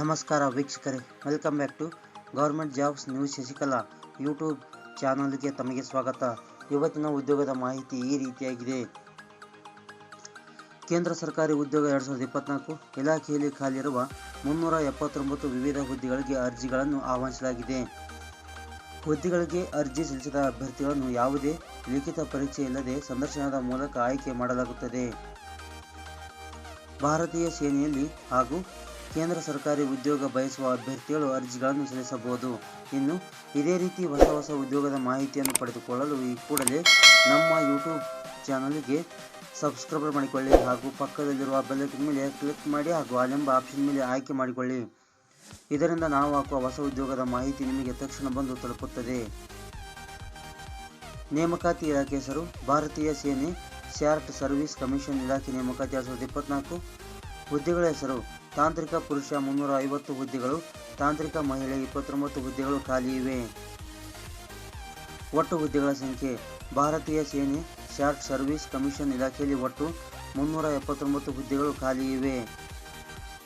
ನಮಸ್ಕಾರ ವೀಕ್ಷಕರೇ, welcome back to government jobs news Shashikala YouTube ಚಾನಲ್ಗೆ ತಮಗೆ ಸ್ವಾಗತ. ಇವತ್ತಿನ ಉದ್ಯೋಗದ ಮಾಹಿತಿ ಈ ರೀತಿಯಾಗಿದೆ. ಕೇಂದ್ರ ಸರ್ಕಾರಿ ಉದ್ಯೋಗ ಎರಡು ಸಾವಿರದ ಇಪ್ಪತ್ನಾಲ್ಕು ಇಲಾಖೆಯಲ್ಲಿ ಖಾಲಿರುವ ಮುನ್ನೂರ ಎಪ್ಪತ್ತೊಂಬತ್ತು ವಿವಿಧ ಹುದ್ದೆಗಳಿಗೆ ಅರ್ಜಿಗಳನ್ನು ಆಹ್ವಾನಿಸಲಾಗಿದೆ. ಹುದ್ದೆಗಳಿಗೆ ಅರ್ಜಿ ಸಲ್ಲಿಸಿದ ಅಭ್ಯರ್ಥಿಗಳನ್ನು ಯಾವುದೇ ಲಿಖಿತ ಪರೀಕ್ಷೆ ಇಲ್ಲದೆ ಸಂದರ್ಶನದ ಮೂಲಕ ಆಯ್ಕೆ ಮಾಡಲಾಗುತ್ತದೆ. ಭಾರತೀಯ ಸೇನೆಯಲ್ಲಿ ಹಾಗೂ ಕೇಂದ್ರ ಸರ್ಕಾರಿ ಉದ್ಯೋಗ ಬಯಸುವ ಅಭ್ಯರ್ಥಿಗಳು ಅರ್ಜಿಗಳನ್ನು ಸಲ್ಲಿಸಬಹುದು. ಇನ್ನು ಇದೇ ರೀತಿ ಹೊಸ ಹೊಸ ಉದ್ಯೋಗದ ಮಾಹಿತಿಯನ್ನು ಪಡೆದುಕೊಳ್ಳಲು ಈ ಕೂಡಲೇ ನಮ್ಮ ಯೂಟ್ಯೂಬ್ ಚಾನಲ್ಗೆ ಸಬ್ಸ್ಕ್ರೈಬ್ ಮಾಡಿಕೊಳ್ಳಿ ಹಾಗೂ ಪಕ್ಕದಲ್ಲಿರುವ ಬೆಲ್ಲೈಕನ್ ಮೇಲೆ ಕ್ಲಿಕ್ ಮಾಡಿ ಹಾಗೂ ಅಲ್ಲೆಂಬ ಆಪ್ಷನ್ ಮೇಲೆ ಆಯ್ಕೆ ಮಾಡಿಕೊಳ್ಳಿ. ಇದರಿಂದ ನಾವು ಹಾಕುವ ಹೊಸ ಉದ್ಯೋಗದ ಮಾಹಿತಿ ನಿಮಗೆ ತಕ್ಷಣ ಬಂದು ತಲುಪುತ್ತದೆ. ನೇಮಕಾತಿ ಇಲಾಖೆ ಹೆಸರು ಭಾರತೀಯ ಸೇನೆ ಸ್ಯಾರ್ಟ್ ಸರ್ವಿಸ್ ಕಮಿಷನ್ ಇಲಾಖೆ ನೇಮಕಾತಿ ಎರಡು ಸಾವಿರದ ಇಪ್ಪತ್ನಾಲ್ಕು ಹುದ್ದೆಗಳ ಹೆಸರು ತಾಂತ್ರಿಕ ಪುರುಷ ಮುನ್ನೂರ ಐವತ್ತು ಹುದ್ದೆಗಳು, ತಾಂತ್ರಿಕ ಮಹಿಳೆ ಇಪ್ಪತ್ತೊಂಬತ್ತು ಹುದ್ದೆಗಳು ಖಾಲಿ ಇವೆ. ಒಟ್ಟು ಹುದ್ದೆಗಳ ಸಂಖ್ಯೆ ಭಾರತೀಯ ಸೇನೆ ಶಾರ್ಟ್ ಸರ್ವಿಸ್ ಕಮಿಷನ್ ಇಲಾಖೆಯಲ್ಲಿ ಒಟ್ಟು ಮುನ್ನೂರ ಎಪ್ಪತ್ತೊಂಬತ್ತು ಹುದ್ದೆಗಳು ಖಾಲಿ ಇವೆ.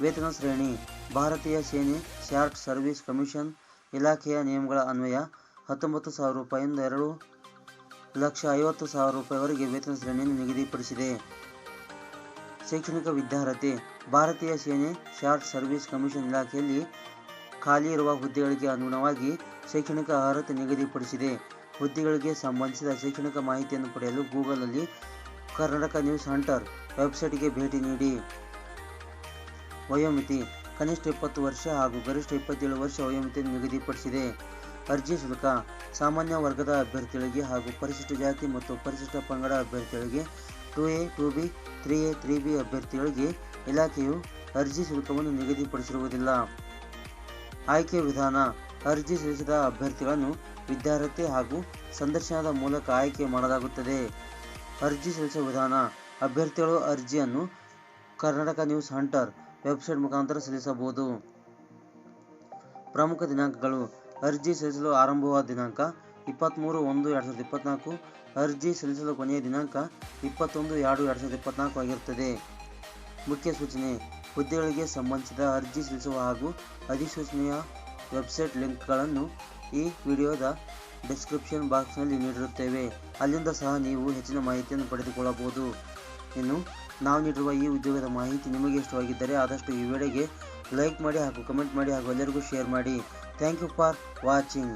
ವೇತನ ಶ್ರೇಣಿ ಭಾರತೀಯ ಸೇನೆ ಶಾರ್ಟ್ ಸರ್ವಿಸ್ ಕಮಿಷನ್ ಇಲಾಖೆಯ ನಿಯಮಗಳ ಅನ್ವಯ ಹತ್ತೊಂಬತ್ತು ಸಾವಿರ ರೂಪಾಯಿಂದ ಎರಡು ಲಕ್ಷ ಐವತ್ತು ಸಾವಿರ ರೂಪಾಯಿವರೆಗೆ ವೇತನ ಶ್ರೇಣಿಯನ್ನು ನಿಗದಿಪಡಿಸಿದೆ. ಶೈಕ್ಷಣಿಕ ವಿದ್ಯಾರ್ಹತೆ, ಭಾರತೀಯ ಸೇನೆ ಶಾರ್ಟ್ ಸರ್ವಿಸ್ ಕಮಿಷನ್ ಇಲಾಖೆಯಲ್ಲಿ ಖಾಲಿ ಇರುವ ಹುದ್ದೆಗಳಿಗೆ ಅನುಗುಣವಾಗಿ ಶೈಕ್ಷಣಿಕ ಅರ್ಹತೆ ನಿಗದಿಪಡಿಸಿದೆ. ಹುದ್ದೆಗಳಿಗೆ ಸಂಬಂಧಿಸಿದ ಶೈಕ್ಷಣಿಕ ಮಾಹಿತಿಯನ್ನು ಪಡೆಯಲು ಗೂಗಲ್ನಲ್ಲಿ ಕರ್ನಾಟಕ ನ್ಯೂಸ್ ಹಂಟರ್ ವೆಬ್ಸೈಟ್ಗೆ ಭೇಟಿ ನೀಡಿ. ವಯೋಮಿತಿ, ಕನಿಷ್ಠ ಇಪ್ಪತ್ತು ವರ್ಷ ಹಾಗೂ ಗರಿಷ್ಠ ಇಪ್ಪತ್ತೇಳು ವರ್ಷ ವಯೋಮಿತಿಯನ್ನು ನಿಗದಿಪಡಿಸಿದೆ. ಅರ್ಜಿ ಶುಲ್ಕ, ಸಾಮಾನ್ಯ ವರ್ಗದ ಅಭ್ಯರ್ಥಿಗಳಿಗೆ ಹಾಗೂ ಪರಿಶಿಷ್ಟ ಜಾತಿ ಮತ್ತು ಪರಿಶಿಷ್ಟ ಪಂಗಡ ಅಭ್ಯರ್ಥಿಗಳಿಗೆ two A two B three A three B ಅಭ್ಯರ್ಥಿಗಳಿಗೆ ಇಲಾಖೆಯು ಅರ್ಜಿ ಶುಲ್ಕವನ್ನು ನಿಗದಿಪಡಿಸಿರುವುದಿಲ್ಲ. ಆಯ್ಕೆ ವಿಧಾನ, ಅರ್ಜಿ ಸಲ್ಲಿಸಿದ ಅಭ್ಯರ್ಥಿಗಳನ್ನು ವಿದ್ಯಾರ್ಹತೆ ಹಾಗೂ ಸಂದರ್ಶನದ ಮೂಲಕ ಆಯ್ಕೆ ಮಾಡಲಾಗುತ್ತದೆ. ಅರ್ಜಿ ಸಲ್ಲಿಸುವ ವಿಧಾನ, ಅಭ್ಯರ್ಥಿಗಳು ಅರ್ಜಿಯನ್ನು ಕರ್ನಾಟಕ ನ್ಯೂಸ್ ಹಂಟರ್ ವೆಬ್ಸೈಟ್ ಮುಖಾಂತರ ಸಲ್ಲಿಸಬಹುದು. ಪ್ರಮುಖ ದಿನಾಂಕಗಳು ಅರ್ಜಿ ಸಲ್ಲಿಸಲು ಆರಂಭವಾದ ದಿನಾಂಕ ಇಪ್ಪತ್ತ್ಮೂರು ಒಂದು ಎರಡು ಸಾವಿರದ ಇಪ್ಪತ್ತ್ನಾಲ್ಕು ಅರ್ಜಿ ಸಲ್ಲಿಸಲು ಕೊನೆಯ ದಿನಾಂಕ ಇಪ್ಪತ್ತೊಂದು ಎರಡು ಎರಡು ಸಾವಿರದ ಇಪ್ಪತ್ತ್ನಾಲ್ಕು ಆಗಿರುತ್ತದೆ. ಮುಖ್ಯ ಸೂಚನೆ, ಹುದ್ದೆಗಳಿಗೆ ಸಂಬಂಧಿಸಿದ ಅರ್ಜಿ ಸಲ್ಲಿಸುವ ಹಾಗೂ ಅಧಿಸೂಚನೆಯ ವೆಬ್ಸೈಟ್ ಲಿಂಕ್ಗಳನ್ನು ಈ ವಿಡಿಯೋದ ಡಿಸ್ಕ್ರಿಪ್ಷನ್ ಬಾಕ್ಸ್ನಲ್ಲಿ ನೀಡಿರುತ್ತೇವೆ. ಅಲ್ಲಿಂದ ಸಹ ನೀವು ಹೆಚ್ಚಿನ ಮಾಹಿತಿಯನ್ನು ಪಡೆದುಕೊಳ್ಳಬಹುದು. ಇನ್ನು, ನಾವು ನೀಡಿರುವ ಈ ಉದ್ಯೋಗದ ಮಾಹಿತಿ ನಿಮಗೆ ಇಷ್ಟವಾಗಿದ್ದರೆ ಆದಷ್ಟು ಈ ವಿಡಿಯೋಗೆ ಲೈಕ್ ಮಾಡಿ ಹಾಗೂ ಕಮೆಂಟ್ ಮಾಡಿ ಹಾಗೂ ಎಲ್ಲರಿಗೂ ಶೇರ್ ಮಾಡಿ. Thank you for watching